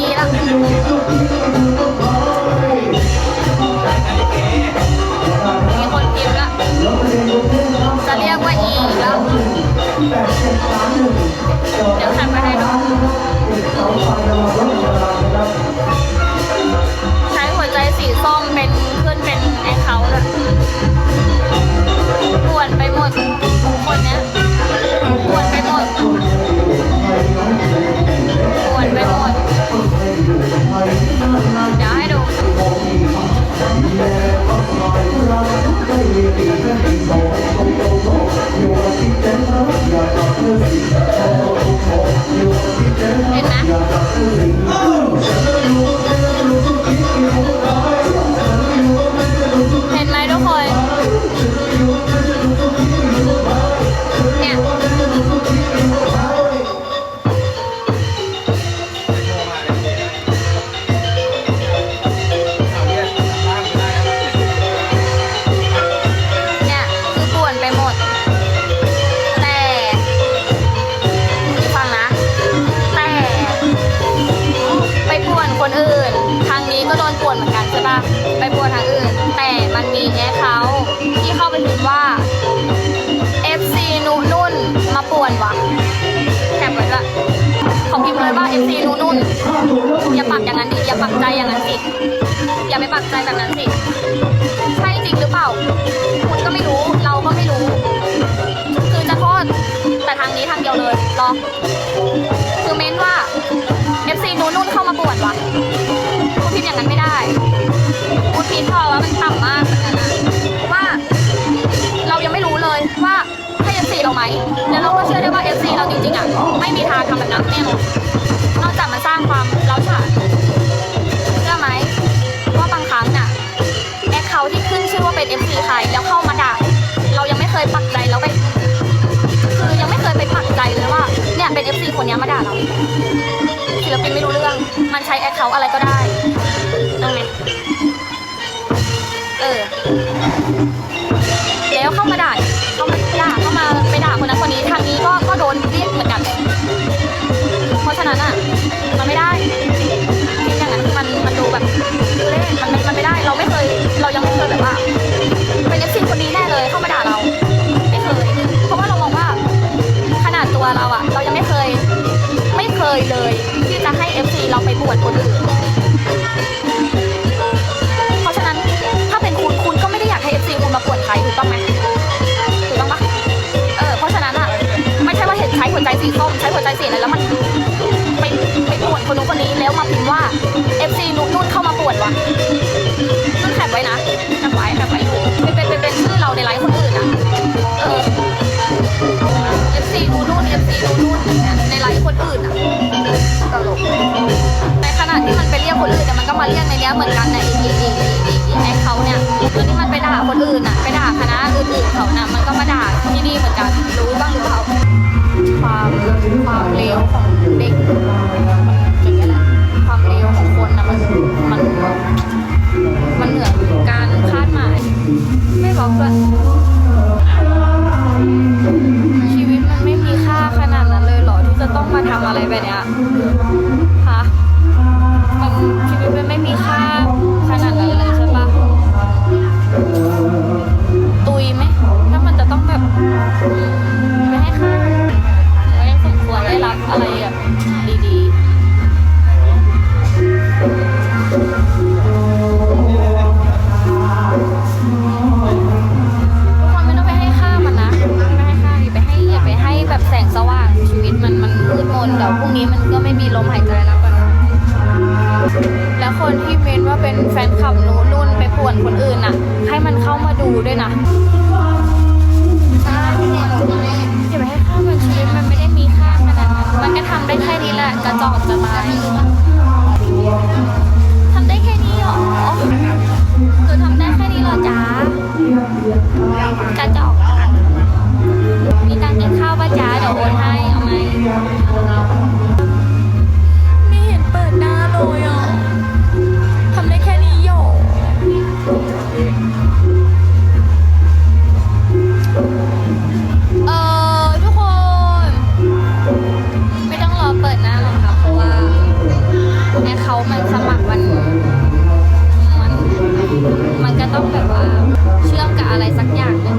แล้วมีคนกินละจะเรียกว่าอีแล้เดี๋ยวทำไปให้ดู ปักใจอย่างนั้นสิ อย่าไปปักใจแบบนั้นสิ ใช่จริงหรือเปล่า คุณก็ไม่รู้ เราก็ไม่รู้ คือจะโทษแต่ทางนี้ทางเดียวเลยรอคือเม้นว่า FC นู้นนุ่นเข้ามาปวนวะคุณพิมพ์อย่างนั้นไม่ได้คุณพิมพ์พอว่ามันต่ำมากเหมือนกันนะว่า เรายังไม่รู้เลยว่าให้ FC เราไหม แล้วเราก็เชื่อได้ว่า FC เราจริงๆอะไม่มีทางทำแบบนั้นแน่นอนนอกจากมันสร้างความเล้าฉาน MC ใครแล้วเข้า ซีเราไปบวชคนอื่น เพราะฉะนั้นถ้าเป็นคุณคุณก็ไม่ได้อยากให้เอฟซีคุณมาปวดใครถูกต้องไหมถูกต้องปะเออเพราะฉะนั้นอะไม่ใช่ว่าเห็นใช้หัวใจสีส้มใช้หัวใจสีอะไรแล้วมันไปไปปวดคนนู้นคนนี้แล้วมาพิมพ์ว่าเอฟซีนุ่นนุ่นเข้ามาปวดวะนุ่นแคปไว้นะแคปไว้แคปไว้อยู่เป็นเป็นเป็นเป็นชื่อเราในไลฟ์คนอื่นอะเออเอฟซีนู่นนู่นเอฟซีนู่นนู่นอย่างเงี้ยในไลฟ์คนอื่นอะตลกะที่มันไปเรียกคนอื่นแต่มันก็มาเรียกในเนี้ยเหมือนกันนะอีกอีกอีกอีกอีกแอคเขาเนี่ยคือที่มันไปด่าคนอื่นน่ะไปด่าคณะอื่นๆเขาน่ะมันก็มาด่าที่นี่เหมือนกันรู้บ้างหรือเปล่าความความเลวของเด็กมันอย่างเงี้ยแหละความเลวของคนนะมันมันมันเหนือการคาดหมาย ไม่บอกด้วยชีวิตมันไม่มีค่าขนาดนั้นเลยเหรอที่จะต้องมาทำอะไรแบบเนี้ย ก็ไม่มีลมหายใจแล้วกันแล้วคนที่เมนว่าเป็นแฟนคลับนู้นนุ่นไปป่วนคนอื่นน่ะ ให้มันเข้ามาดูด้วยนะอย่าไปให้ค่ามันชีวิตมันไม่ได้มีค่าขนาดนั้นมันก็ทำได้แค่นี้แหละกระจอกจะตาทำได้แค่นี้เหรอคือทำได้แค่นี้เหรอจ๊ะกระจอกมีตังค์กินข้าวป่ะจ๊ะเดี๋ยวโอนให้เอาไหม มันสมัครมันมันมันก็ต้องแบบว่าเชื่อมกับอะไรสักอย่างหนึง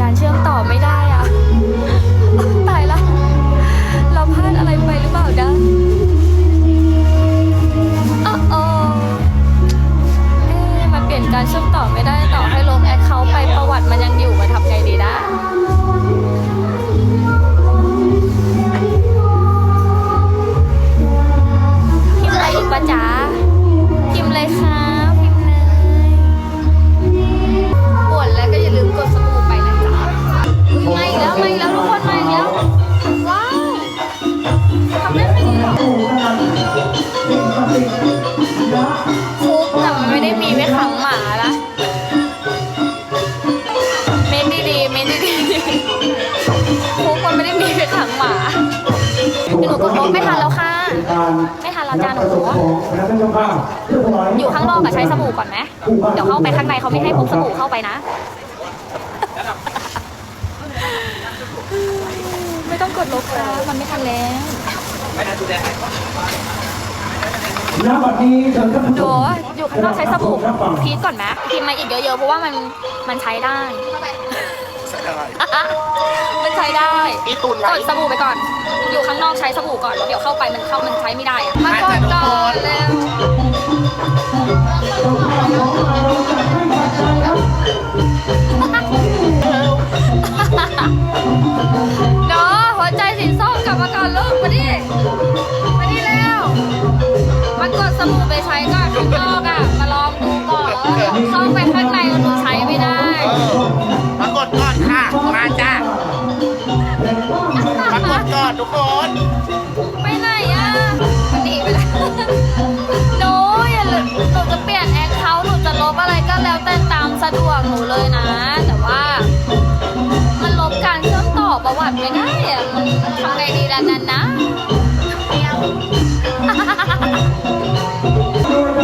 การเชื่อมต่อไม่ได้ ไม่ทันแล้วค่ะ ไม่ทันแล้วจ้าหนูอยู่ข้างนอกอะใช้สบู่ก่อนไหมเดี๋ยวเข้าไปข้างในเขาไม่ให้พกสบู่เข้าไปนะ ไม่ต้องกดลบแล้วมันไม่ทันแล้วณบัดนี้เชิญท่านผู้ชดูมอยู่ข้างนอกใช้สบู่พีทก่อนไหมพิมพ์มาอีกเยอะๆเพราะว่ามันมันใช้ได้มันใช้ได้อีตุนกดสบู่ไปก่อน อยู่ข้างนอกใช้สบู่ก่อนแล้วเดี๋ยวเข้าไปมันเข้ามันใช้ไม่ได้อะมากดก่อนเร็วเนาะหัวใจสีส้มกลับมาก่อนลูกมาดิมาดิเร็วมากดสบู่ไปใช้ก่อนข้างนอกอะ มาลองดูก่อนแล้วเข้าไปข้างในมันห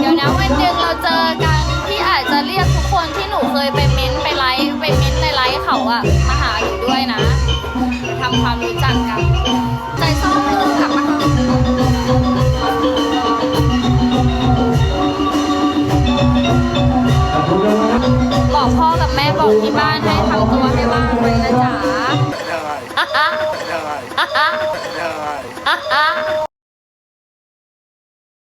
เดี๋ยวนะวันหนึ่งเราเจอกันที่อาจจะเรียกทุกคนที่หนูเคยไปเม้นไปไลฟ์ไปเม้นในไลฟ์เขาอะมาหาหนูด้วยนะทำความรู้จักกัน ใจส้มลูกกลับมาค่ะบอกพ่อกับแม่บอกที่บ้านให้ทำตัวให้ว่างไว้นะจ๊ะ ได้ได้ได้